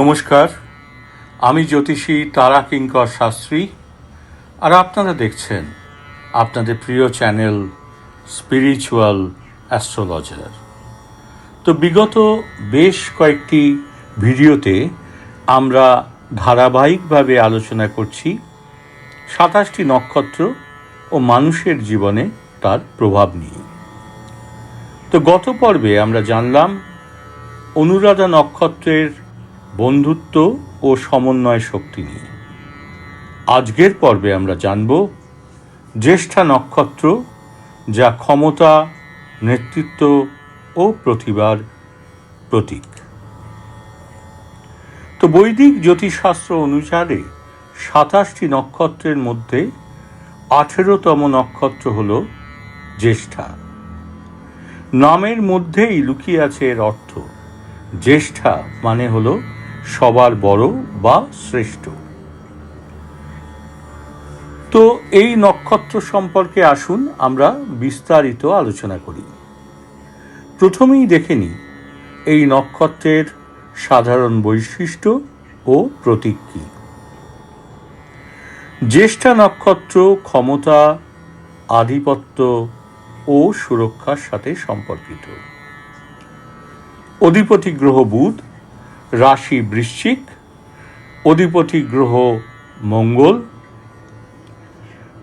নমস্কার, আমি জ্যোতিষী তারা কিঙ্কর শাস্ত্রী, আর আপনারা দেখছেন আপনাদের প্রিয় চ্যানেল স্পিরিচুয়াল অ্যাস্ট্রোলজার। তো বিগত বেশ কয়েকটি ভিডিওতে আমরা ধারাবাহিকভাবে আলোচনা করছি সাতাশটি নক্ষত্র ও মানুষের জীবনে তার প্রভাব নিয়ে। তো গত পর্বে আমরা জানলাম অনুরাধা নক্ষত্রের বন্ধুত্ব ও সমন্বয় শক্তি নিয়ে। আজকের পর্বে আমরা জানব জ্যেষ্ঠা নক্ষত্র, যা ক্ষমতা, নেতৃত্ব ও প্রতিভার প্রতীক। তো বৈদিক জ্যোতিষশাস্ত্র অনুসারে সাতাশটি নক্ষত্রের মধ্যে আঠেরোতম নক্ষত্র হল জ্যেষ্ঠা। নামের মধ্যেই লুকিয়ে আছে এর অর্থ জ্যেষ্ঠা মানে হলো সবার বড় বা শ্রেষ্ঠ। তো এই নক্ষত্র সম্পর্কে আসুন, আমরা বিস্তারিত আলোচনা করি। প্রথমেই দেখে নিই, এই নক্ষত্রের সাধারণ বৈশিষ্ট্য ও প্রতীক কী। জ্যেষ্ঠা নক্ষত্র ক্ষমতা, আধিপত্য ও সুরক্ষার সাথে সম্পর্কিত। অধিপতি গ্রহ বুধ রাশি বৃশ্চিক, অধিপতি গ্রহ মঙ্গল,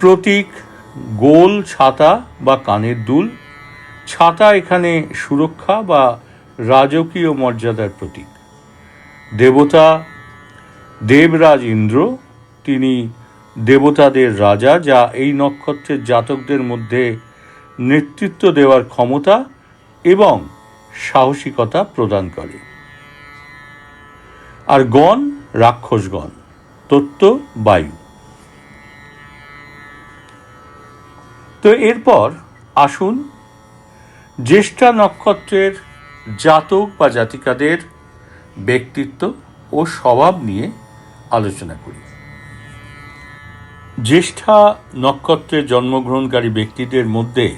প্রতীক গোল ছাতা বা কানের দুল, ছাতা এখানে সুরক্ষা বা রাজকীয় মর্যাদার প্রতীক। দেবতা দেবরাজ ইন্দ্র, তিনি দেবতাদের রাজা যা এই নক্ষত্রের জাতকদের মধ্যে নেতৃত্ব দেওয়ার ক্ষমতা এবং সাহসিকতা প্রদান করে। আর গণ রাক্ষসগণ, তত্ত্ব, বায়ু। তো এরপর আসুন জ্যেষ্ঠা নক্ষত্রের জাতক বা জাতিকাদের ব্যক্তিত্ব ও স্বভাব নিয়ে আলোচনা করি। জ্যেষ্ঠা নক্ষত্রে জন্মগ্রহণকারী ব্যক্তিদের মধ্যে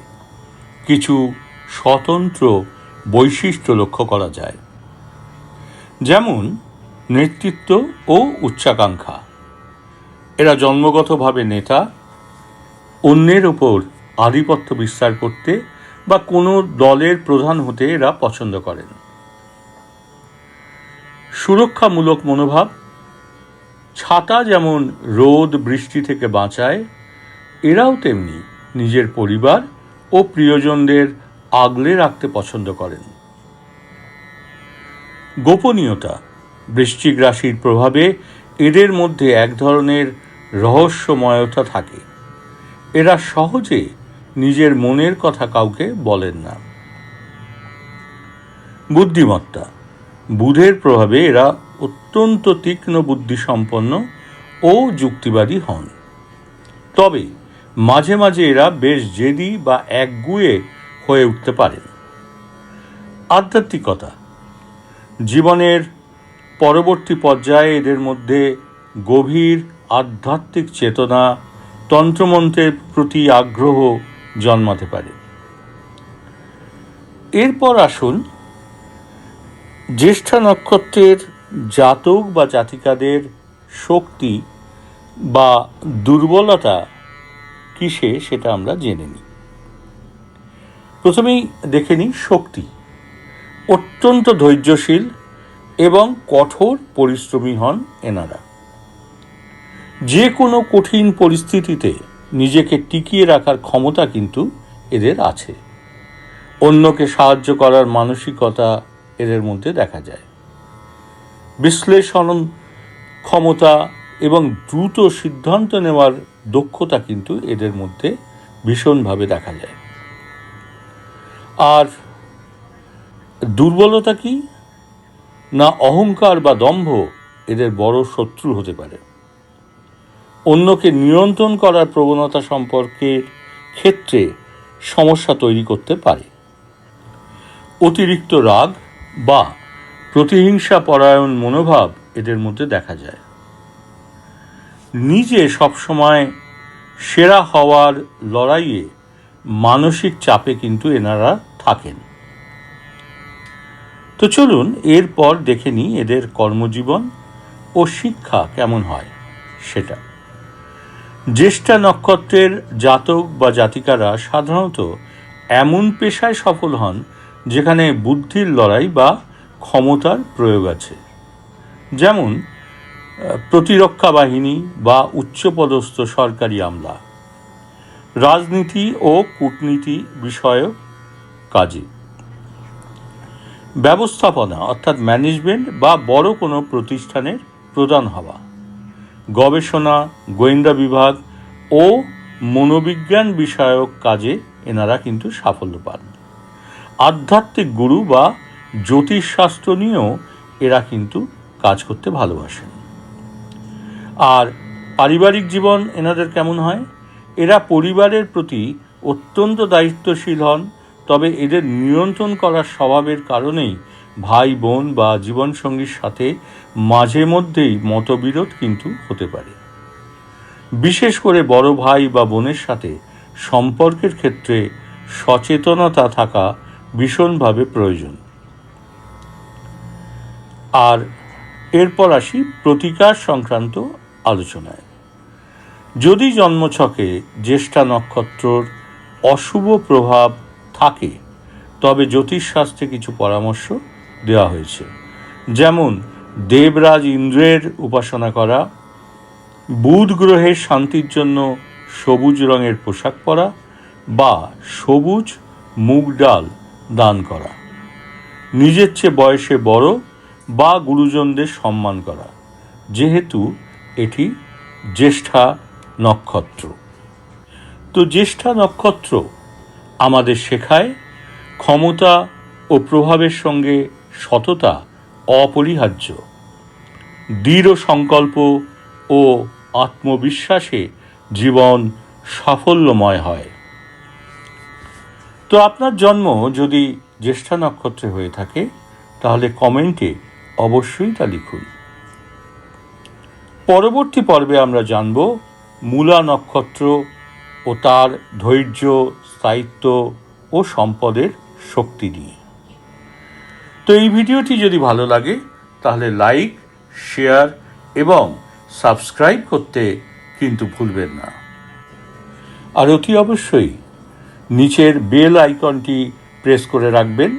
কিছু স্বতন্ত্র বৈশিষ্ট্য লক্ষ্য করা যায়। যেমন নেতৃত্ব ও উচ্চাকাঙ্ক্ষা। এরা জন্মগতভাবে নেতা, অন্যের ওপর আধিপত্য বিস্তার করতে বা কোনো দলের প্রধান হতে এরা পছন্দ করেন। সুরক্ষামূলক মনোভাব, ছাতা যেমন রোদ, বৃষ্টি থেকে বাঁচায়, এরাও তেমনি নিজের পরিবার ও প্রিয়জনদের আগলে রাখতে পছন্দ করেন। গোপনীয়তা বৃশ্চিক রাশির প্রভাবে এদের মধ্যে এক ধরনের রহস্যময়তা থাকে। এরা সহজে নিজের মনের কথা কাউকে বলেন না। বুদ্ধিমত্তা। বুধের প্রভাবে এরা অত্যন্ত তীক্ষ্ণ বুদ্ধিসম্পন্ন ও যুক্তিবাদী হন। তবে মাঝে মাঝে এরা বেশ জেদি বা একগুয়ে হয়ে উঠতে পারেন। আধ্যাত্মিকতা। জীবনের পরবর্তী পর্যায়ে এদের মধ্যে গভীর আধ্যাত্মিক চেতনা তন্ত্রমন্ত্রের প্রতি আগ্রহ জন্মাতে পারে। এরপর আসুন জ্যেষ্ঠা নক্ষত্রের জাতক বা জাতিকাদের শক্তি বা দুর্বলতা কিসে সেটা আমরা জেনে নিই। প্রথমেই দেখে নিই শক্তি। অত্যন্ত ধৈর্যশীল এবং কঠোর পরিশ্রমী হন এনারা। যে কোনো কঠিন পরিস্থিতিতে নিজেকে টিকিয়ে রাখার ক্ষমতা কিন্তু এদের আছে। অন্যকে সাহায্য করার মানসিকতা এদের মধ্যে দেখা যায়। বিশ্লেষণ, ক্ষমতা এবং দ্রুত সিদ্ধান্ত নেওয়ার দক্ষতা কিন্তু এদের মধ্যে ভীষণভাবে দেখা যায়। আর দুর্বলতা কি? না অহংকার বা দম্ভ এদের বড় শত্রু হতে পারে। অন্যকে নিয়ন্ত্রণ করার প্রবণতা সম্পর্কের ক্ষেত্রে সমস্যা তৈরি করতে পারে। অতিরিক্ত রাগ বা প্রতিহিংসা পরায়ণ মনোভাব এদের মধ্যে দেখা যায়। নিজে সবসময় সেরা হওয়ার লড়াইয়ে মানসিক চাপে কিন্তু এনারা থাকেন। তো চলুন এরপর দেখে নিই এদের কর্মজীবন ও শিক্ষা কেমন হয় সেটা। জ্যেষ্ঠা নক্ষত্রের জাতক বা জাতিকারা সাধারণত এমন পেশায় সফল হন যেখানে বুদ্ধির লড়াই বা ক্ষমতার প্রয়োগ আছে। যেমন প্রতিরক্ষা বাহিনী বা উচ্চপদস্থ সরকারি আমলা। রাজনীতি ও কূটনীতি বিষয়ক কাজে। ব্যবস্থাপনা, অর্থাৎ ম্যানেজমেন্ট বা বড় কোনো প্রতিষ্ঠানের প্রধান হওয়া। গবেষণা, গোয়েন্দা বিভাগ ও মনোবিজ্ঞান বিষয়ক কাজে এনারা কিন্তু সাফল্য পান। আধ্যাত্মিক গুরু বা জ্যোতিষশাস্ত্র নিয়েও এরা কিন্তু কাজ করতে ভালোবাসেন। আর পারিবারিক জীবন এনাদের কেমন হয়? এরা পরিবারের প্রতি অত্যন্ত দায়িত্বশীল হন তবে এদের নিয়ন্ত্রণ করার স্বভাবের কারণেই ভাই বোন বা জীবনসঙ্গীর সাথে মাঝে মধ্যেই মতবিরোধ কিন্তু হতে পারে। বিশেষ করে বড় ভাই বা বোনের সাথে সম্পর্কের ক্ষেত্রে সচেতনতা থাকা ভীষণভাবে প্রয়োজন। আর এরপর আসি প্রতিকার সংক্রান্ত আলোচনায়। যদি জন্মছকে জ্যেষ্ঠা নক্ষত্রর অশুভ প্রভাব থাকে, তবে জ্যোতিষশাস্ত্রে কিছু পরামর্শ দেওয়া হয়েছে। যেমন, দেবরাজ ইন্দ্রের উপাসনা করা, বুধ গ্রহের শান্তির জন্য সবুজ রঙের পোশাক পরা বা সবুজ মুগ ডাল দান করা, নিজের চেয়ে বয়সে বড় বা গুরুজনদের সম্মান করা, যেহেতু এটি জ্যেষ্ঠা নক্ষত্র। তো জ্যেষ্ঠা নক্ষত্র আমাদের শেখায় ক্ষমতা ও প্রভাবের সঙ্গে সততা অপরিহার্য। দৃঢ় সংকল্প ও আত্মবিশ্বাসে জীবন সাফল্যময় হয়। তো আপনার জন্ম যদি জ্যেষ্ঠা নক্ষত্রে হয়ে থাকে, তাহলে কমেন্টে অবশ্যই তা লিখুন। পরবর্তী পর্বে আমরা জানব মূলা নক্ষত্র ও তার ধৈর্য স্থায়িত্ব ও সম্পদের শক্তি নিয়ে। তো এই ভিডিওটি যদি ভালো লাগে, তাহলে লাইক, শেয়ার এবং সাবস্ক্রাইব করতে কিন্তু ভুলবেন না। আর অতি অবশ্যই নিচের বেল আইকনটি প্রেস করে রাখবেন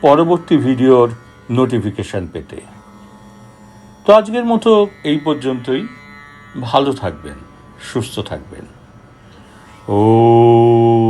পরবর্তী ভিডিওর নোটিফিকেশন পেতে। তো আজকের মতো এই পর্যন্তই। ভালো থাকবেন, সুস্থ থাকবেন।